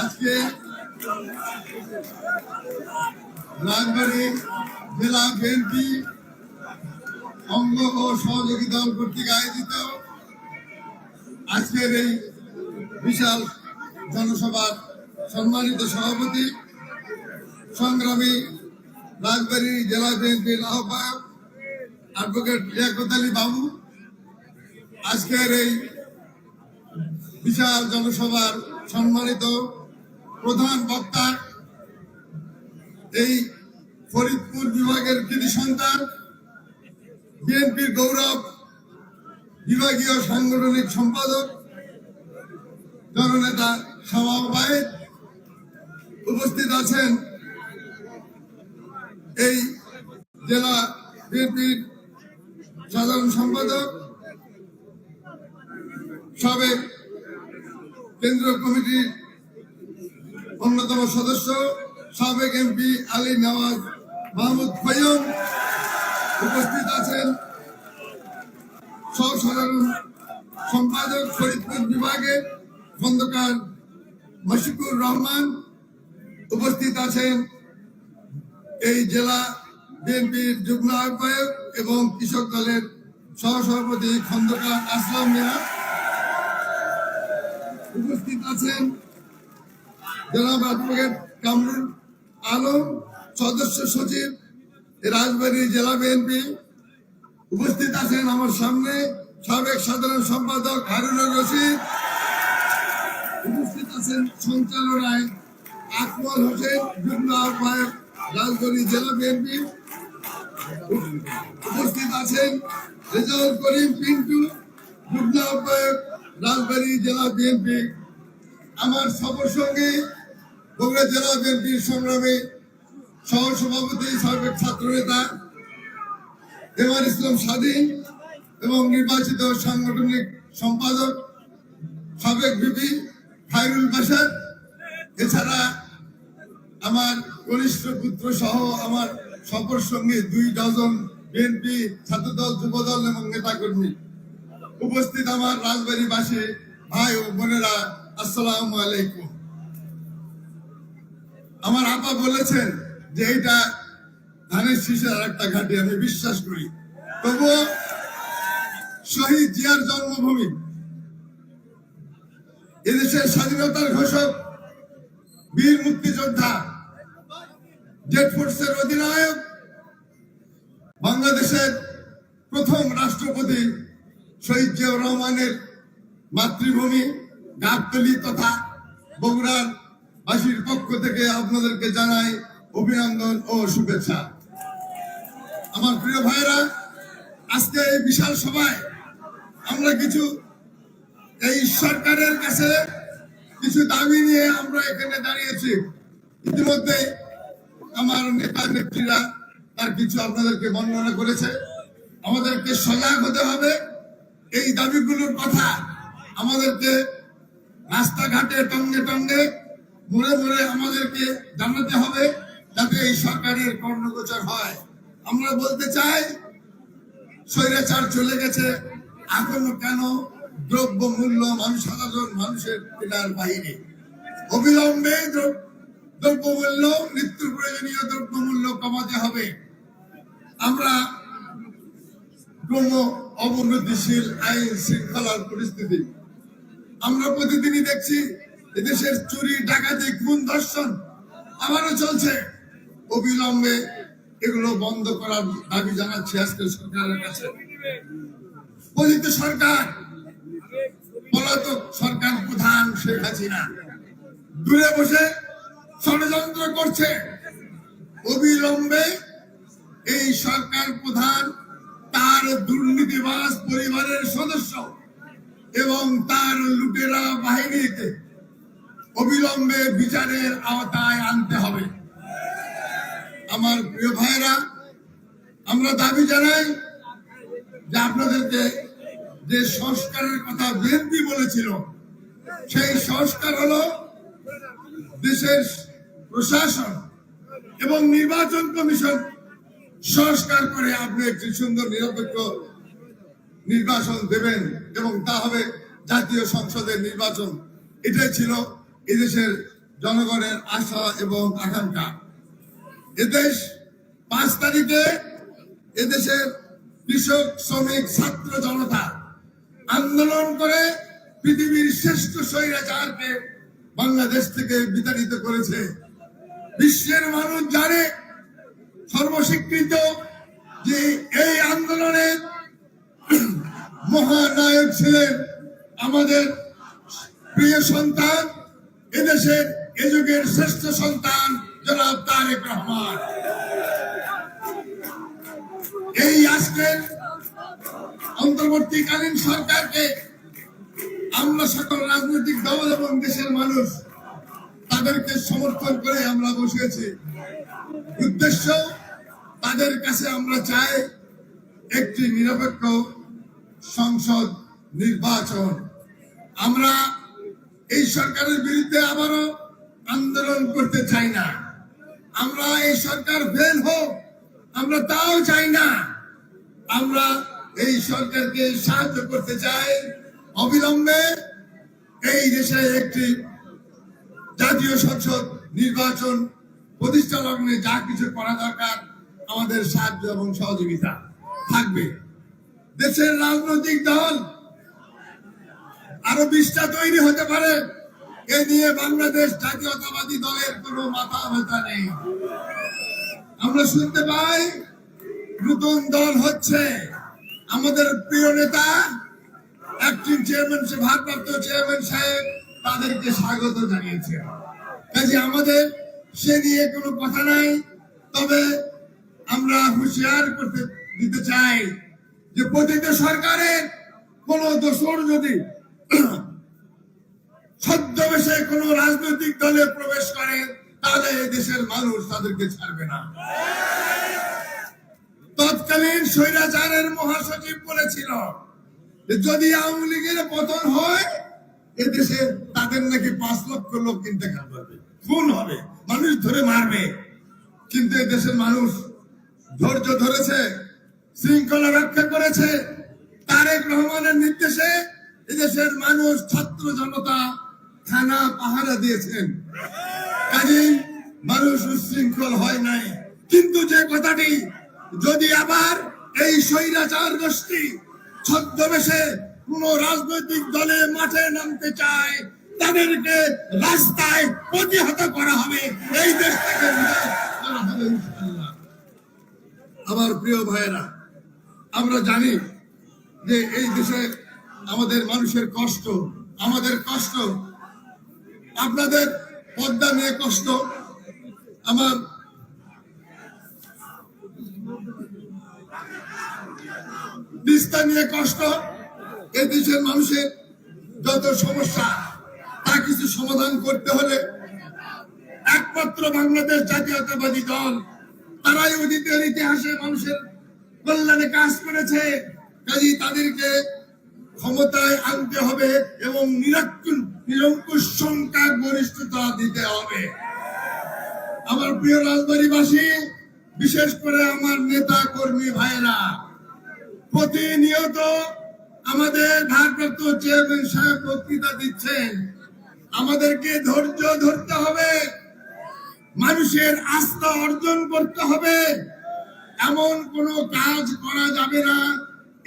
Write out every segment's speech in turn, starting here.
আজকে রাজবাড়ী, জেলা বিএনপি অঙ্গ ও সহযোগী দল কর্তৃক আয়োজিত আজকের এই বিশাল জনসভার সম্মানিত সভাপতি, সংগ্রামী রাজবাড়ী জেলা বিএনপির আহ্বায়ক অ্যাডভোকেট লিয়াকত আলী বাবু আজকের এই বিশাল জনসভার সম্মানিত প্রধান বক্তা, এই ফরিদপুর বিভাগের কৃতি সন্তান, বিএনপির গৌরব বিভাগীয় সাংগঠনিক সম্পাদক, জননেতা সভাপতি উপস্থিত আছেন। এই জেলা বিএনপির সাধারণ সম্পাদক সাবেক কেন্দ্রীয় কমিটির অন্যতম সদস্য সাবেক এমপি আলী নওয়াজ মাহমুদ ফয়ম উপস্থিত আছেন সহসাধারণ সম্পাদক ফরিদপুর বিভাগের খন্দকার মশিকুর রহমান উপস্থিত আছেন। এই জেলা বিএনপির যুগ্ম আহ্বায়ক এবং কৃষক দলের সহসভাপতি খন্দকার আসলাম মিয়া উপস্থিত আছেন। জনাব অ্যাডভোকেট কামরুল আলম, সদস্য সচিব, রাজবাড়ী জেলা বিএনপি উপস্থিত আছেন আমার সামনে সাবেক সাধারণ সম্পাদক হারুনুর রশিদ। উপস্থিত আছেন সঞ্চালনায় আকমল হোসেন, যুগ্ম আহ্বায়ক রাজবাড়ী জেলা বিএনপি উপস্থিত আছেন রেজাউল করিম পিন্টু, যুগ্ম আহ্বায়ক রাজবাড়ী জেলা বিএনপি আমার সফর সঙ্গে বগুড়া জেলা বিএনপির সংগ্রামী সহ সভাপতি সাবেক ছাত্র নেতা এবার ইসলাম স্বাধীন এবং নির্বাচিত সাংগঠনিক সম্পাদক, সাবেক বিপি খায়রুল বাসার এছাড়া আমার কনিষ্ঠ পুত্র সহ আমার সফর সঙ্গে দুই ডজন বিএনপি ছাত্রদল, যুবদল এবং নেতাকর্মী। উপস্থিত আমার রাজবাড়িবাসী ভাই ও বোনেরা, আসসালাম আলাইকুম। আমার আপা বলেছেন যে এটা ধানের শীষের আর একটা ঘাটি, আমি বিশ্বাস করি। তবুও শহীদ জিয়ার জন্মভূমি। এদেশের স্বাধীনতার ঘোষক, বীর মুক্তিযোদ্ধা জেট ফোর্সের অধিনায়ক, বাংলাদেশের প্রথম রাষ্ট্রপতি শহীদ জিয়াউর রহমানের মাতৃভূমি, গাবতলি তথা বগুড়ার বাসীর পক্ষ থেকে আপনাদেরকে জানাই অভিনন্দন ও শুভেচ্ছা। আমার প্রিয় ভাইরা আজকে এই বিশাল সভায় আমরা কিছু, এই সরকারের কাছে কিছু দাবি নিয়ে আমরা এখানে দাঁড়িয়েছি। ইতিমধ্যে আমার নেতা নেত্রীরা তার কিছু আপনাদেরকে বর্ণনা করেছে। আমাদেরকে সজাগ হতে হবে। এই দাবিগুলোর কথা আমাদেরকে রাস্তাঘাটে টঙ্গে টঙ্গে মোড়ে মোড়ে আমাদেরকে জানাতে হবে যাতে এই সরকারের কর্ণগোচর হয়। আমরা বলতে চাই, স্বৈরাচার চলে গেছে, এখনও কেন দ্রব্য মূল্য মানুষ, সাধারণ মানুষের কেনার বাইরে অবিলম্বে দ্রব- দ্রব্যমূল্য নিত্য প্রয়োজনীয় দ্রব্যমূল্য কমাতে হবে। আমরা ক্রম অবনতিশীল আইন শৃঙ্খলার পরিস্থিতি। আমরা প্রতিদিনই দেখছি এদেশের চুরি, ডাকাতি, খুন, ধর্ষণ আবারও চলছে। অবিলম্বে এগুলো বন্ধ করার দাবি জানাচ্ছি আজকে সরকারের কাছে। সরকার পলাতক সরকার প্রধান শেখ হাসিনা দূরে বসে ষড়যন্ত্র করছে। অবিলম্বে এই সরকার প্রধান, তার দুর্নীতিবাস পরিবারের সদস্য এবং তার লুটেরা বাহিনীকে অবিলম্বে বিচারের আওতায় আনতে হবে। আমার প্রিয় ভাইরা, আমরা দাবি জানাই যে আপনাদেরকে যে সংস্কারের কথা বিএনপি বলেছিল, সেই সংস্কার হলো দেশের প্রশাসন এবং নির্বাচন কমিশন সংস্কার করে আপনি একটি সুন্দর নিরপেক্ষ নির্বাচন দেবেন এবং তা হবে জাতীয় সংসদের নির্বাচন। এটাই ছিল এদেশের জনগণের আশা এবং আকাঙ্ক্ষা। এদেশ পাঁচ তারিখে এদেশের কৃষক, শ্রমিক, ছাত্র জনতা আন্দোলন করে পৃথিবীর শ্রেষ্ঠ স্বৈরাচারকে বাংলাদেশ থেকে বিতাড়িত করেছে। বিশ্বের মানুষ জানে, সর্বস্বীকৃত, যে এই আন্দোলনের মহানায়ক ছিলেন আমাদের প্রিয় সন্তান এদেশের এ যুগের শ্রেষ্ঠ সন্তান জনাব তারেক রহমান। এই আজকের অন্তর্বর্তীকালীন সরকারকে আমরা সকল রাজনৈতিক দল এবং দেশের মানুষ তাদেরকে সমর্থন করে আমরা বসেছি। উদ্দেশ্য, তাদের কাছে আমরা চাই একটি নিরপেক্ষ সংসদ নির্বাচন। আমরা এই সরকারের বিরুদ্ধে আবারও আন্দোলন করতে চাই না। আমরা এই সরকার ফেল হোক, আমরা তাও চাই না। আমরা এই সরকারকে সাহায্য করতে চাই। অবিলম্বে এই দেশে একটি জাতীয় সংসদ নির্বাচন, প্রতিষ্ঠা লগ্নে যা কিছু করা দরকার, আমাদের সাহায্য এবং সহযোগিতা থাকবে। দেশের রাজনৈতিক দল আরও বিশটা তৈরি হতে পারে। এ নিয়ে বাংলাদেশ জাতীয়তাবাদী দলের কোনো মাথা ব্যথা নেই। আমরা শুনতে পাই, নতুন দল হচ্ছে আমাদের প্রিয় নেতা অ্যাক্টিং চেয়ারম্যান সে ভারপ্রাপ্ত চেয়ারম্যান সাহেব, তাদেরকে স্বাগত জানিয়েছেন। কাজে আমাদের সে নিয়ে কোনো কথা নাই, তবে আমরা হুঁশিয়ার করতে দিতে চাই যে প্রতিটা সরকারের কোন দোষর যদি ছদ্মবেশে কোন রাজনৈতিক দলে প্রবেশ করে, তাহলে এই দেশের মানুষ তাদেরকে ছাড়বে না। তৎকালীন স্বৈরাচারের মহাসচিব বলেছিল যদি আওয়ামী লীগের পতন হয় এদেশে তাদের নাকি পাঁচ লক্ষ লোক ইন্তেকাল করবে, খুন হবে, মানুষ ধরে মারবে। কিন্তু দেশের মানুষ ধৈর্য ধরেছে, শৃঙ্খলা রক্ষা করেছে। তারেক রহমানের নির্দেশে এদেশের মানুষ ছাত্র জনতা থানা পাহারা দিয়েছেন। কাজেই মানুষ উশৃঙ্খল হয় নাই। কিন্তু যে কথাটি, যদি আবার এই স্বৈরাচার গোষ্ঠী ছদ্মবেশে কোন রাজনৈতিক দলে মাঠে নামতে চায়, তাদেরকে রাস্তায় প্রতিহত করা হবে। এই দেশ থেকে আমার প্রিয় ভাইয়েরা, আমরা জানি যে এই দেশে আমাদের মানুষের কষ্ট, আমাদের কষ্ট আপনাদের পদ্মা নিয়ে কষ্ট। আমার তিস্তা নিয়ে কষ্ট। এ দেশের মানুষের যত সমস্যা, তা কিছু সমাধান করতে হলে একমাত্র বাংলাদেশ জাতীয়তাবাদী দল, তারাই অতীতের ইতিহাসে মানুষের কল্যাণে কাজ করেছে। কাজী তাদেরকে ক্ষমতায় আনতে হবে এবং নিরঙ্কুশ সংখ্যা গরিষ্ঠতা দিতে হবে। আমার প্রিয় রাজবাড়িবাসী, বিশেষ করে আমার নেতা কর্মী ভাইরা প্রতিনিয়ত আমাদের ভারপ্রাপ্ত চেয়ারম্যান সাহেব বক্তৃতা দিচ্ছেন। আমাদেরকে ধৈর্য ধরতে হবে, মানুষের আস্থা অর্জন করতে হবে। এমন কোন কাজ করা যাবে না।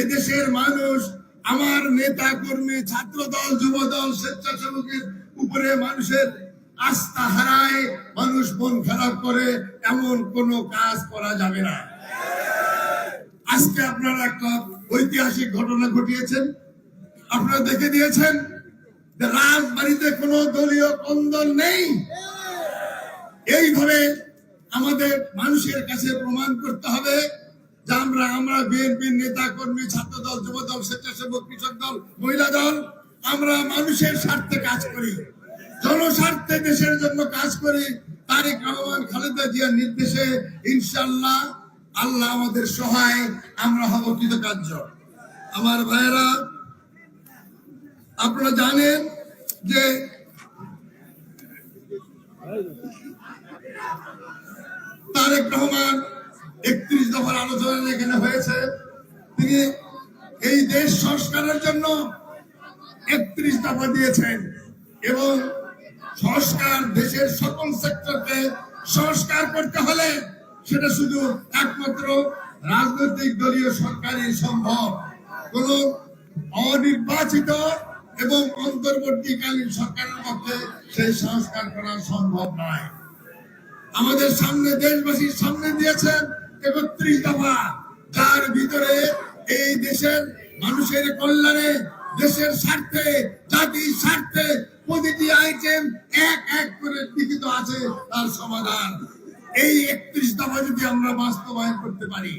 এদেশের মানুষ আমার নেতা কর্মী ছাত্র দল যুব দল স্বেচ্ছাসেবকের উপরে মানুষের আস্থা হারায়, মানুষ মন খারাপ করে, এমন কোন কাজ করা যাবে না। আজকে আপনারা একটা ঐতিহাসিক ঘটনা ঘটিয়েছেন। আপনারা দেখে দিয়েছেন রাজবাড়িতে কোনো দলীয় কন্দল নেই। এইভাবে আমাদের মানুষের কাছে প্রমাণ করতে হবে যে আমরা আমরা নেতা কর্মী, ছাত্র দল, যুব দল, স্বেচ্ছাসেবক, কৃষক দল, মহিলা দল, আমরা মানুষের স্বার্থে কাজ করি। জনস্বার্থে দেশের জন্য কাজ করি। তারেক রহমান, খালেদা জিয়ার নির্দেশে ইনশাল্লাহ আল্লাহ আমাদের সহায়, আমরা হব কৃতকার্য। আমার ভাইয়েরা, আপনারা জানেন যে তারেক রহমান একত্রিশ দফার আলোচনা এখানে হয়েছে। তিনি এই দেশ সংস্কারের জন্য একত্রিশ দফা দিয়েছেন এবং সংস্কার দেশের সকল সেক্টরকে সংস্কার করতে হলে সেটা শুধু একমাত্র রাজনৈতিক দলীয় সরকারই সম্ভব। কোন অনির্বাচিত এবং অন্তর্বর্তীকালীন সরকারের মধ্যে সেই সংস্কার করা সম্ভব নয়। আমাদের সামনে দেশবাসীর সামনে দিয়েছেন। একত্রিশ দফা। যার ভিতরে এই দেশের মানুষের কল্যাণে, দেশের স্বার্থে, জাতির স্বার্থে প্রতিটি আইটেম এক এক করে লিখিত আছে, তার সমাধান। এই একত্রিশ দফা যদি আমরা বাস্তবায়ন করতে পারি,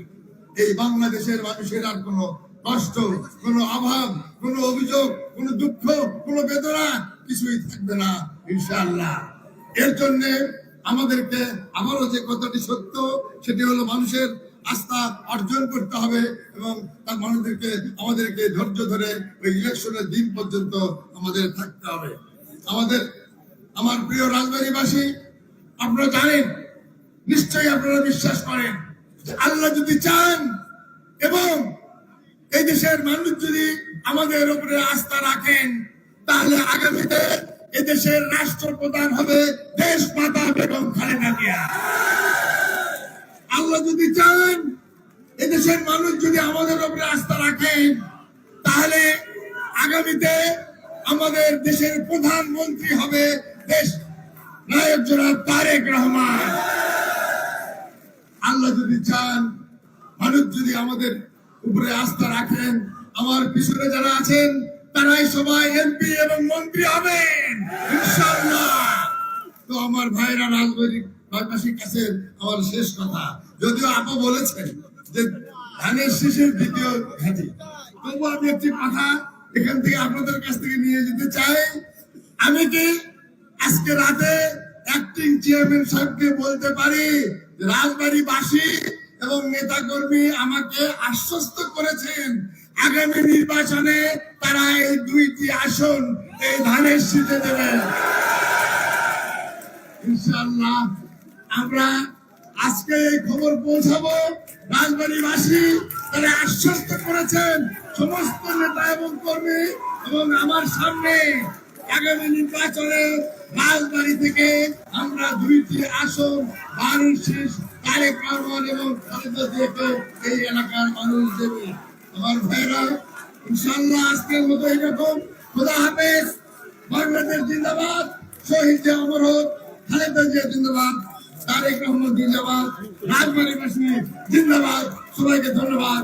এই বাংলাদেশের মানুষের আর কোনো কষ্ট, কোনো অভাব, কোনো অভিযোগ, কোনো দুঃখ, কোনো বেদনা কিছুই থাকবে না, ইনশাআল্লাহ। এর জন্য আমাদেরকে আবারও যে কথাটি সত্য, সেটি হলো মানুষের আস্থা অর্জন করতে হবে এবং তার মানুষদেরকে, আমাদেরকে ধৈর্য ধরে ওই ইলেকশনের দিন পর্যন্ত আমাদের থাকতে হবে। আমাদের, আমার প্রিয় রাজবাড়িবাসী, আপনারা জানেন, নিশ্চয়ই আপনারা বিশ্বাস করেন আল্লাহ যদি চান এবং এই দেশের মানুষ যদি আমাদের উপরে আস্থা রাখেন, তাহলে আগামীতে এদেশের রাষ্ট্রপ্রধান হবে দেশ মাতা বেগম খালেদা জিয়া। আল্লাহ যদি চান, এদেশের মানুষ যদি আমাদের উপরে আস্থা রাখেন তাহলে আগামীতে আমাদের দেশের প্রধানমন্ত্রী হবে দেশ নায়ক জনাব তারেক রহমান। আল্লাহ যদি চান, মানুষ যদি আমাদের উপরে আস্থা রাখেন, আমার পিছনে যারা আছেন তারাই সবাই এমপি এবং মন্ত্রী হবেন তো আমার ভাইরা রাজনৈতিক ভাইবাসীর কাছে আমার শেষ কথা। যদিও আপা বলেছেন যে ধানের শেষের দ্বিতীয় ঘাটি। তবু আমি একটি কথা এখান থেকে আপনাদের কাছ থেকে নিয়ে যেতে চাই। আমি কি আজকে রাতে অ্যাক্টিং চেয়ারম্যান সাহেবকে বলতে পারি যে রাজবাড়িবাসী এবং নেতা কর্মী আমাকে আশ্বস্ত করেছেন আগামী নির্বাচনে তারা এই দুইটি আসন এই ধানের শীতে দেবেন ইনশাআল্লাহ, আমরা আজকে এই খবর পৌঁছাবো। রাজবাড়িবাসী তারা আশ্বস্ত করেছেন, সমস্ত নেতা এবং কর্মী এবং আমার সামনে আগামী নির্বাচনে রাজবাড়ি থেকে আমরা দুইটি আসন বারুর শেষ তারেক রহমান এবং খালেদা এই এলাকার মানুষ দেবে। আমার ভাইরা ইনশাল্লাহ আজকের মতো এরকম খোদা হাফেজ। বাংলাদেশ জিন্দাবাদ। শহীদ জিয়া অমর হোক, খালেদা জিয়া জিন্দাবাদ, তারেক রহমান জিন্দাবাদ, রাজবাড়ি কাশ্মীর জিন্দাবাদ। সবাইকে ধন্যবাদ।